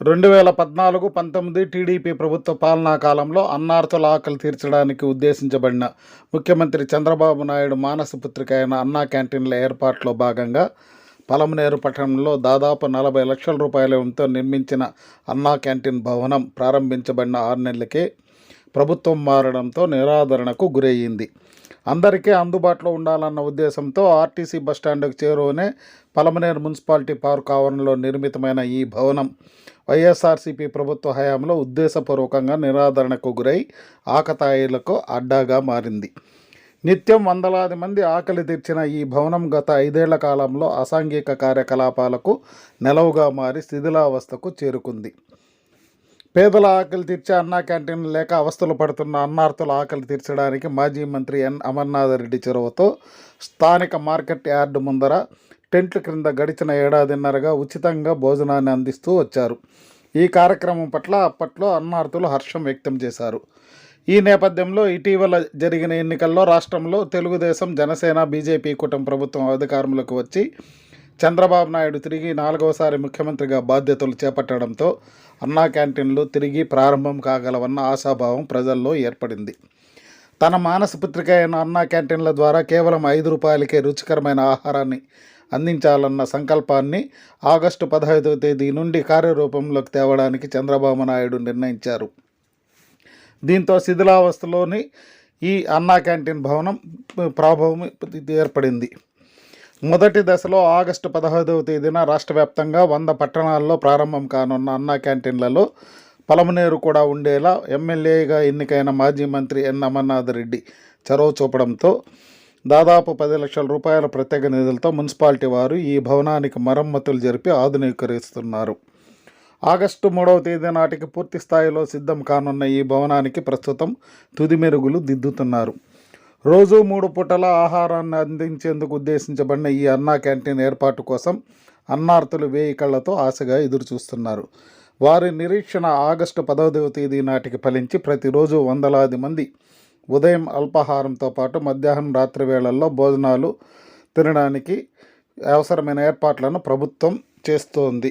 రెండు వేల పద్నాలుగు పంతొమ్మిది టీడీపీ ప్రభుత్వ పాలనా కాలంలో అన్నార్తుల ఆకలి తీర్చడానికి ఉద్దేశించబడిన ముఖ్యమంత్రి చంద్రబాబు నాయుడు మానస పుత్రిక అయిన అన్నా క్యాంటీన్ల ఏర్పాట్లో భాగంగా పలమనేరు పట్టణంలో దాదాపు నలభై లక్షల రూపాయల వ్యయంతో నిర్మించిన అన్నా క్యాంటీన్ భవనం ప్రారంభించబడిన ఆరు నెలలకే ప్రభుత్వం మారడంతో నిరాదరణకు గురయ్యింది. అందరికీ అందుబాటులో ఉండాలన్న ఉద్దేశంతో ఆర్టీసీ బస్టాండ్కు చేరువనే పలమనేరు మున్సిపాలిటీ పార్క్ ఆవరణలో నిర్మితమైన ఈ భవనం వైఎస్ఆర్సీపీ ప్రభుత్వ హయాంలో ఉద్దేశపూర్వకంగా నిరాదరణకు గురై ఆకతాయిలకు అడ్డాగా మారింది. నిత్యం వందలాది మంది ఆకలి తీర్చిన ఈ భవనం గత ఐదేళ్ళ కాలంలో అసాంఘిక కార్యకలాపాలకు నెలవుగా మారి శిథిలావస్థకు చేరుకుంది. పేదల ఆకలి తీర్చే అన్నా క్యాంటీన్ లేక అవస్థలు పడుతున్న అన్నార్తుల ఆకలి తీర్చడానికి మాజీ మంత్రి ఎన్ అమర్నాథ్ రెడ్డి చొరవతో స్థానిక మార్కెట్ యార్డు ముందర టెంట్ల క్రింద గడిచిన ఏడాదిన్నరగా ఉచితంగా భోజనాన్ని అందిస్తూ వచ్చారు. ఈ కార్యక్రమం పట్ల అప్పట్లో అన్నార్థులు హర్షం వ్యక్తం చేశారు. ఈ నేపథ్యంలో ఇటీవల జరిగిన ఎన్నికల్లో రాష్ట్రంలో తెలుగుదేశం జనసేన బీజేపీ కూటమి ప్రభుత్వం అధికారంలోకి వచ్చి చంద్రబాబు నాయుడు తిరిగి నాలుగవసారి ముఖ్యమంత్రిగా బాధ్యతలు చేపట్టడంతో అన్నా క్యాంటీన్లు తిరిగి ప్రారంభం కాగలవన్న ఆశాభావం ప్రజల్లో ఏర్పడింది. తన మానసపుత్రిక అయిన అన్నా క్యాంటీన్ల ద్వారా కేవలం ఐదు రూపాయలకే రుచికరమైన ఆహారాన్ని అందించాలన్న సంకల్పాన్ని ఆగస్టు పదహైదవ తేదీ నుండి కార్యరూపంలోకి తేవడానికి చంద్రబాబు నాయుడు నిర్ణయించారు. దీంతో శిథిలావస్థలోని ఈ అన్నా క్యాంటీన్ భవనం ప్రాభవం ఏర్పడింది. మొదటి దశలో ఆగస్టు పదహైదవ తేదీన రాష్ట్ర వ్యాప్తంగా వంద పట్టణాల్లో ప్రారంభం కానున్న అన్నా క్యాంటీన్లలో పలమనేరు కూడా ఉండేలా ఎమ్మెల్యేగా ఎన్నికైన మాజీ మంత్రి ఎన్ అమర్నాథ్ రెడ్డి చొరవ చూపడంతో దాదాపు పది లక్షల రూపాయల ప్రత్యేక నిధులతో మున్సిపాలిటీ వారు ఈ భవనానికి మరమ్మతులు జరిపి ఆధునీకరిస్తున్నారు. ఆగస్టు మూడవ తేదీ నాటికి పూర్తి స్థాయిలో సిద్ధం కానున్న ఈ భవనానికి ప్రస్తుతం తుది మెరుగులు దిద్దుతున్నారు. రోజు మూడు పూటల ఆహారాన్ని అందించేందుకు ఉద్దేశించబడిన ఈ అన్నా క్యాంటీన్ ఏర్పాటు కోసం అన్నార్థులు వేయి కళ్ళతో ఆశగా ఎదురుచూస్తున్నారు. వారి నిరీక్షణ ఆగస్టు పదవదవ తేదీ నాటికి ఫలించి ప్రతిరోజు వందలాది మంది ఉదయం అల్పాహారంతో పాటు మధ్యాహ్నం రాత్రి వేళల్లో భోజనాలు తినడానికి అవసరమైన ఏర్పాట్లను ప్రభుత్వం చేస్తోంది.